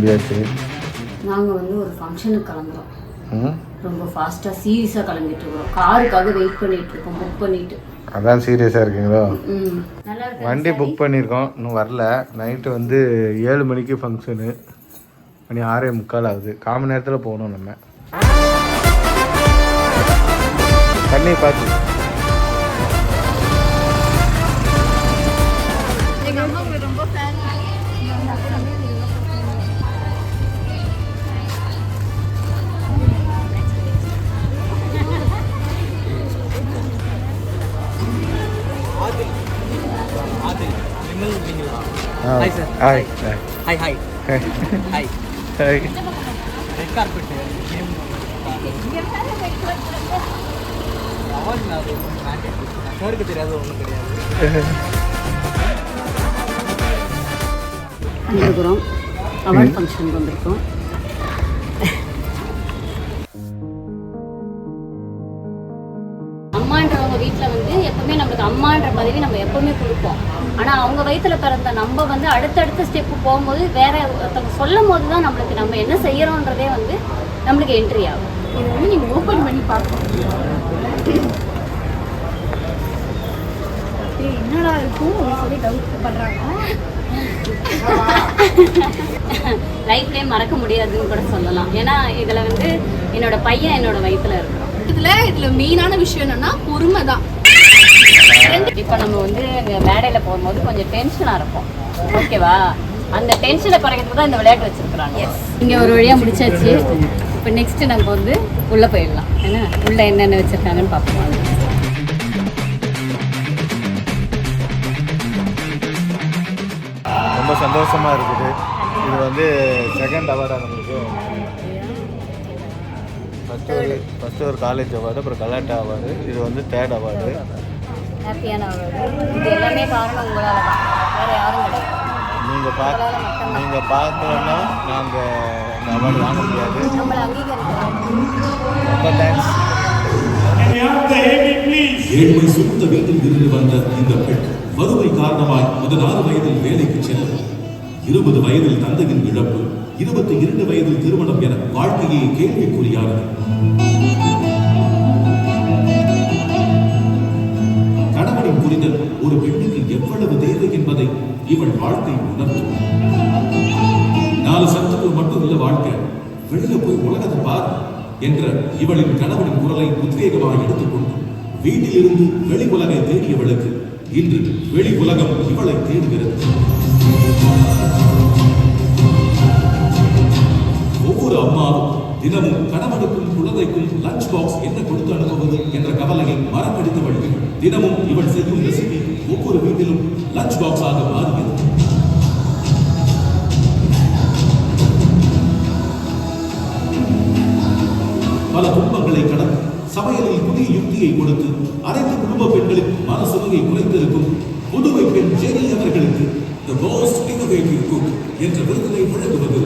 எங்கே கிளம்பியாச்சு நாங்கள் வந்து ஒரு ஃபங்க்ஷனுக்கு கிளம்புறோம். ரொம்ப ஃபாஸ்ட்டாக சீரியஸாக கிளம்பிட்டு இருக்கோம் காருக்காக வெயிட் பண்ணிட்டு இருக்கோம் புக் பண்ணிட்டு. அதான் சீரியஸாக இருக்கீங்களோ? வண்டி புக் பண்ணியிருக்கோம். இன்னும் வரல. நைட்டு வந்து ஏழு மணிக்கு ஃபங்க்ஷனு மணி ஆறே முக்கால் ஆகுது. காம நேரத்தில் போகணும் நம்ம. தண்ணி பார்த்து hi hi hi hi hi hi red carpet சாருக்கு தெரியாது ஒன்றும் கிடையாது வந்திருக்கிறோம் அவார்ட் ஃபங்க்ஷனுக்கு வந்திருக்கோம். அம்மான்றவங்க வீட்டில் வந்து எப்பவுமே நம்மளுக்கு அம்மான்ற பதவி நம்ம எப்பவுமே கொடுப்போம். ஆனால் அவங்க வயித்துல பிறந்த நம்ம வந்து அடுத்தடுத்த ஸ்டெப்பு போகும்போது வேற ஒருத்தவங்க சொல்லும் போது தான் நம்மளுக்கு நம்ம என்ன செய்யறோன்றதே வந்து நம்மளுக்கு என்ட்ரி ஆகும். இதை வந்து நீங்கள் ஓப்பன் பண்ணி பார்க்கணும். என்னடா இருக்கும்? சொல்லி டவுட் பண்ணுறாங்க லைஃப்லேயே மறக்க முடியாதுன்னு கூட சொல்லலாம். ஏன்னா இதில் வந்து என்னோட பையன் என்னோட வயித்துல இருக்கிறான். இதில் இதில் மெயினான விஷயம் என்னன்னா பொறுமை தான் இப்போ நம்ம வந்து மேடையில போகும்போது கொஞ்சம் டென்ஷனா இருக்கும். ஓகேவா அந்த டென்ஷனை குறைக்கிறதுக்கு தான் இந்த விளையாட்டு வச்சிருக்கிறாங்க. இங்க ஒரு வழியா முடிச்சாச்சு. இப்போ நெக்ஸ்ட் நம்ம வந்து உள்ள போயிடலாம். என்ன? உள்ள என்னென்ன வச்சிருக்காங்கன்னு பார்ப்போம். ரொம்ப சந்தோஷமாக இருக்குது. இது வந்து செகண்ட் அவார்டாக நம்மளுக்கு. ஃபஸ்ட்டு ஒரு ஃபஸ்ட்டு ஒரு காலேஜ் அவார்டு அப்புறம் கலாட்டா அவார்டு இது வந்து தேர்ட் அவார்டு ஹாப்பியான இது. எல்லாமே காரணம் உங்களால தான். வேற யாரும் கிடையாது. நீங்கள் பார்க்க நீங்கள் பார்க்கலன்னா நாங்கள் இந்த அவார்டு வாங்க முடியாது. நம்மளை அங்கீகரிக்கிறோம் ரொம்ப தேங்க்ஸ் ஏழ்மை சுத்த வீட்டில் இருந்து வந்த இந்த பெண் வறுமை காரணமாய் பதினாறு வயதில் வேலைக்கு செல்ல இருபது வயதில் தந்தையின் இழப்பு இருபத்தி இரண்டு வயதில் திருமணம் என வாழ்க்கையே கேள்விக்குறியானது. புரிதல் ஒரு பெண்ணுக்கு எவ்வளவு தேவை என்பதை இவள் வாழ்க்கை உணர்த்தும் நாலு சத்துக்கள் மட்டும் இல்ல வாழ்க்கை வெளியில போய் உலகத்தை பார் என்ற இவளின் கணவனின் குரலை உத்வேகமாக எடுத்துக்கொண்டு வீட்டிலிருந்து வெளி உலகை தேடியவளுக்கு இன்று வெளி உலகம் இவளை தேடுகிறது. ஒவ்வொரு அம்மாவும் தினமும் கணவனுக்கும் குழந்தைக்கும் லஞ்ச் பாக்ஸ் என்ன கொடுத்து அனுப்புவது என்ற கவலையை மறக்கடித்தவள் இவள் தினமும் இவள் செல்லும் ரெசிபி ஒவ்வொரு வீட்டிலும் லஞ்ச் பாக்ஸாக மாறியது பல துன்பங்களை கடந்து சமையலில் புதிய யுக்தியை கொடுத்து அனைத்து குடும்ப பெண்களின் மனசுமையை குறைத்திருக்கும் புதுவை பெண் ஜெனி அவர்களுக்கு The Most Innovative Cook என்ற விருதினை வழங்குவது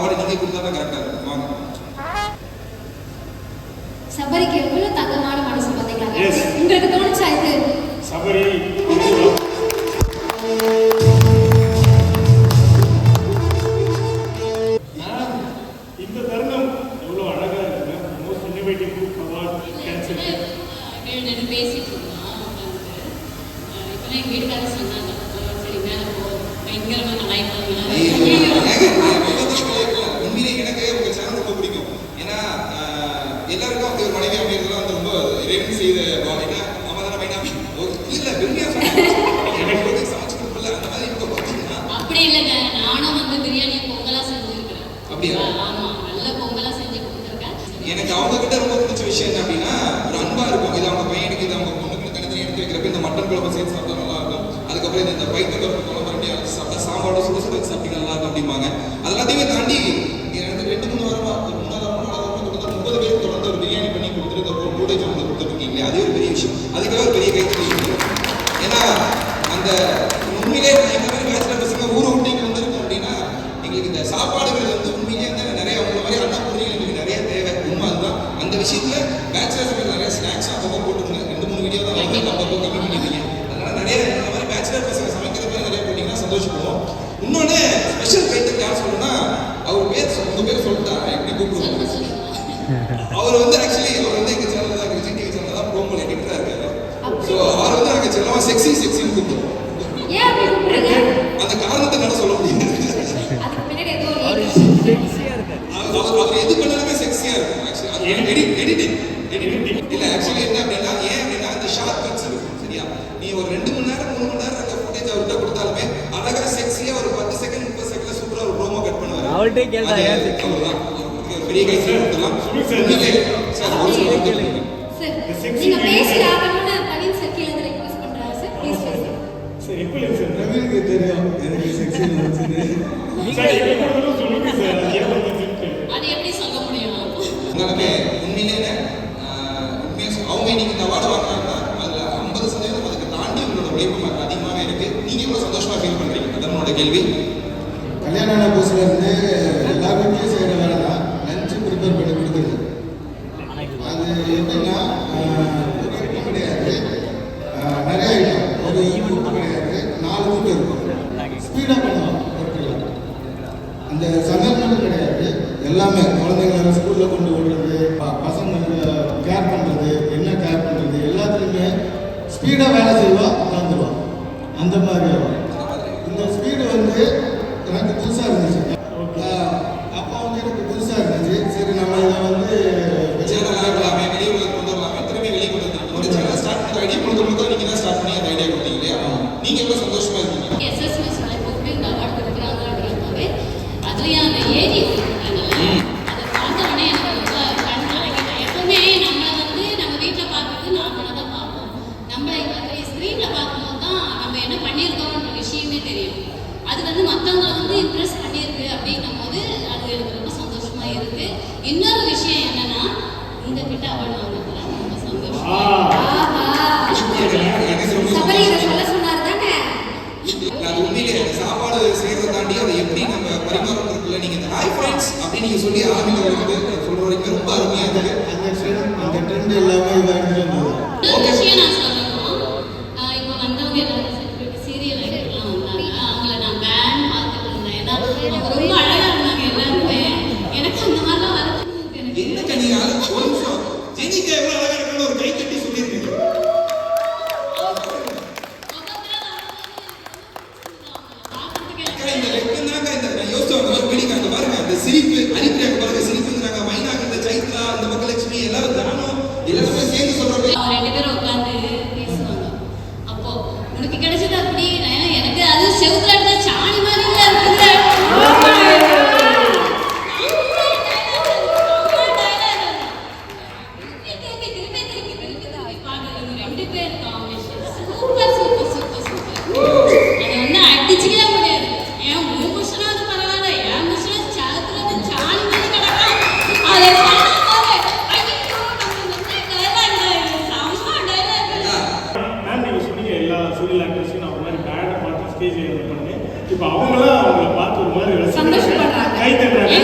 அவார்டு நீங்கள் கொடுத்தா தான் கரெக்டாக இருக்கும். வாங்க. சபரிக்கு எவ்வளவு தங்கமான மனசு பாத்தீங்களா உங்களுக்கு தோணுச்சா இது? சபரி நல்லா இருக்கு அப்படிம்பாங்க அது எல்லாத்தையுமே தாண்டி ரெண்டு மூணு வாரமா ஒரு மூணாவது வாரம் முப்பது பேர் தொடர்ந்து ஒரு பிரியாணி பண்ணி கொடுத்துட்டு கூட ஃபுட்டேஜ் வந்து கொடுத்துருக்கீங்களே அதே ஒரு பெரிய விஷயம். அதுக்காக இன்னொன்னு ஸ்பெஷல் கைத்தட்டு யார் சொல்லணும்னா அவர் பேர் உங்க பேர் சொல்லிட்டா எப்படி கூப்பிடுவாங்க. அவர் வந்து ஆக்சுவலி அவர் வந்து எங்க சேனல் தான் விஜய் டிவி சேனல் தான் ப்ரோமோ எடிட்டரா இருக்காரு. ஸோ அவர் வந்து நாங்கள் செல்லவா செக்ஸி செக்ஸின்னு கூப்பிடுவோம் அந்த காரணத்தை என்ன சொல்ல முடியாது. அவர் எது பண்ணாலுமே செக்ஸியா இருக்கும் ஆக்சுவலி எடிட்டிங் எடிட்டிங் இல்லை ஆக்சுவலி என்ன அப்படின்னா ஏன் கட் பண்ணுவாரு அவள்கிட்டே கேள்டா அது ஏன் பெரிய கை கொடுத்துலாம் சார் ஒரு சில வார்த்தை சார் நீங்க பேசி ஆகணும்னு பனீன் சார் கீழே இருந்து ரெக்வஸ்ட் பண்றாரு சார். ப்ளீஸ் பேசுங்க சார் எப்படி சார். ரவிக்கு தெரியும். எனக்கு செக்ஸி சார் எப்படி கொடுத்தாலும் சொல்லுங்க சார். அது எப்படி சொல்ல முடியும்? உங்களுமே உண்மையிலே அவங்க இன்னைக்கு இந்த அவார்டு வாங்குறாங்கன்னா அதுல ஐம்பது சதவீதம் அதுக்கு தாண்டி உங்களோட உழைப்பு அதிகமாகவே இருக்கு. நீங்க எவ்வளவு சந்தோஷமா ஃபீல் பண்றீங்க? அதான் என்னோட கேள்வி. கல்யாண ஆன புதுசுல இருந்து எல்லா வீட்லயும் செய்யற வேலை தான் லஞ்சு ப்ரிப்பேர் பண்ணி கொடுக்குறது. அது எப்படின்னா ஒரு கிடையாது. நிறைய ஒரு ஈவெண்ட் கிடையாது. நாலு வீட்டு இருக்கும். ஸ்பீடாக பண்ணுவோம் ஒர்க்கில் அந்த சமையல் கிடையாது. எல்லாமே குழந்தைங்கள ஸ்கூலில் கொண்டு விடுறது ப- கேர் பண்ணுறது என்ன கேர் பண்ணுறது எல்லாத்துலேயுமே ஸ்பீடாக வேலை செய்வோம் வந்துடுவோம் அந்த மாதிரி ஸ்க்ரீனில் பார்க்கும்போது தான் நம்ம என்ன பண்ணியிருக்கோம்ன்ற விஷயமே தெரியும். அது வந்து மற்றவங்களை வந்து இம்ப்ரெஸ் பண்ணியிருக்கு அப்படின்னும் போது அது எனக்கு ரொம்ப சந்தோஷமா இருக்கு. இன்னொரு விஷயம் என்னன்னா உங்ககிட்ட அவார்டு வாங்கினதுல ரொம்ப சந்தோஷமா சபரி இதை சொல்ல சொன்னார் தானே? அது உண்மையிலே அந்த சாப்பாடு தாண்டி அதை எப்படி நம்ம பரிமாறம் இருக்குல்ல நீங்க இந்த ஹாய் ஃப்ரெண்ட்ஸ் அப்படின்னு நீங்க சொல்லி ஆரம்பிக்கிறது வந்து சொல்ற வரைக்கும் ரொம்ப அருமையா இருக்கு அந்த ட்ரெண்ட் அந்த ட்ரெண்ட் எல்லாமே சீரியல் ஆக்டர்ஸையும் நான் ஒரு மாதிரி பேடை பார்த்து ஸ்டேஜ் ஏறி பண்ணேன் இப்போ அவங்களாம் அவங்கள பார்த்து ஒரு மாதிரி. கை தட்டுறாங்க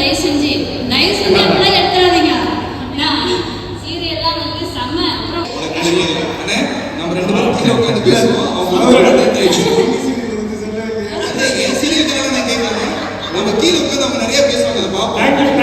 தயவு செஞ்சு தயவு செஞ்சு அப்படிலாம் எடுத்துறாதீங்க நான் சீரியல்லாம் வந்து செம்ம அப்புறம் நம்ம ரெண்டு பேரும் கீழே உட்காந்து பேசுவோம் அவங்க நம்ம கீழே உட்காந்து அவங்க நிறைய பேசுவாங்க பார்ப்போம்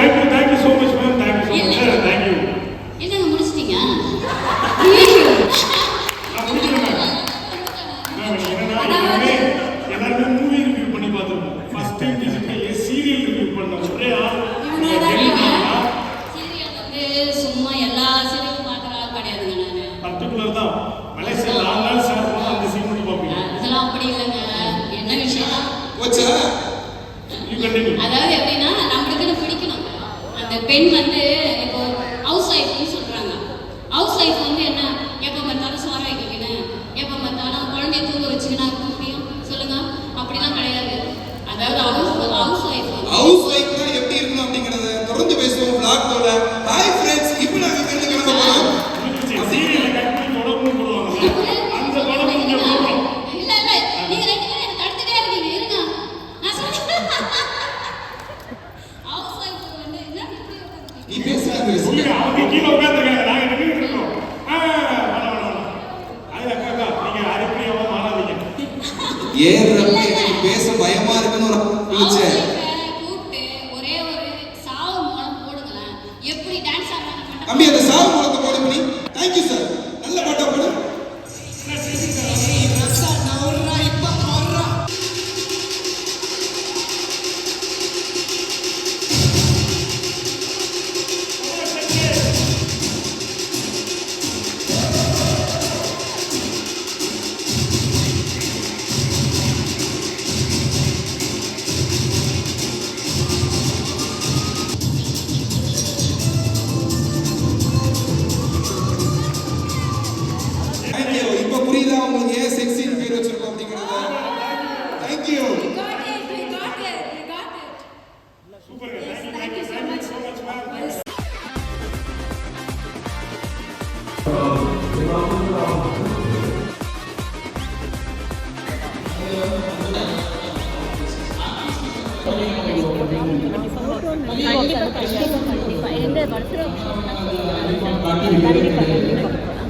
எந்த படத்தில்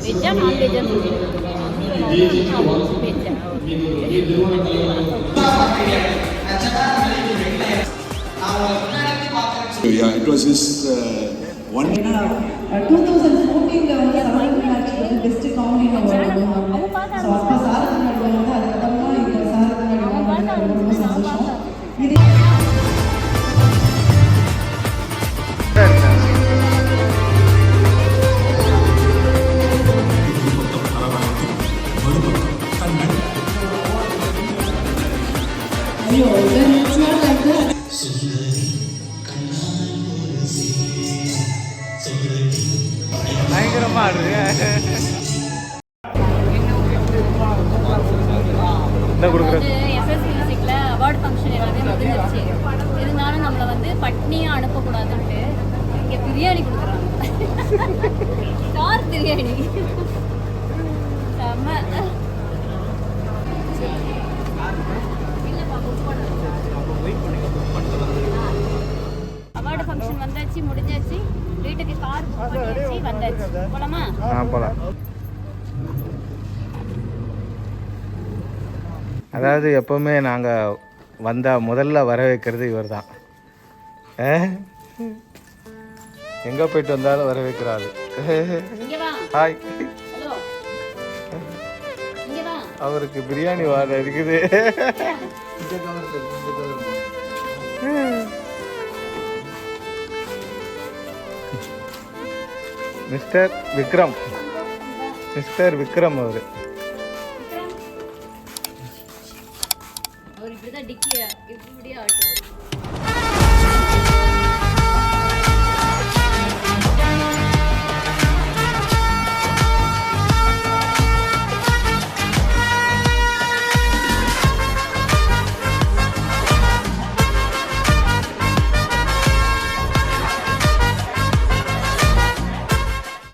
வெஜ்ஜா நான்வெஜ்ஜா Yeah, it was his uh, one. Uh, 2014 ல வந்து சரவணன் மேட்ச் வந்து பெஸ்ட் காமெடி அவார்ட் வந்து வாங்கினாங்க. சோ அப்ப சார் என்ன கொடுக்குறது. எஸ்எஸ் மியூசிக்கில் அவார்டு ஃபங்க்ஷன் எல்லாமே முடிஞ்சிருச்சு. இருந்தாலும் நம்மளை வந்து பட்னியாக அனுப்பக்கூடாதுன்ட்டு இங்கே பிரியாணி கொடுக்குறாங்க. ஸ்டார் பிரியாணி. செம்ம. அவார்டு ஃபங்க்ஷன் வந்தாச்சு முடிஞ்சாச்சு. வீட்டுக்கு கார் புக் பண்ணியாச்சு வந்தாச்சு. போலாமா? போலாம். அதாவது எப்போவுமே நாங்கள் வந்தால் முதல்ல வர வைக்கிறது இவர் தான் எங்கே போயிட்டு வந்தாலும் வர வைக்கிறாரு. ஹாய். அவருக்கு பிரியாணி வாட இருக்குது. மிஸ்டர் விக்ரம். மிஸ்டர் விக்ரம் அவர். ഇവിടെ അടിക്കുക. ഇവിടെ ആട്ടും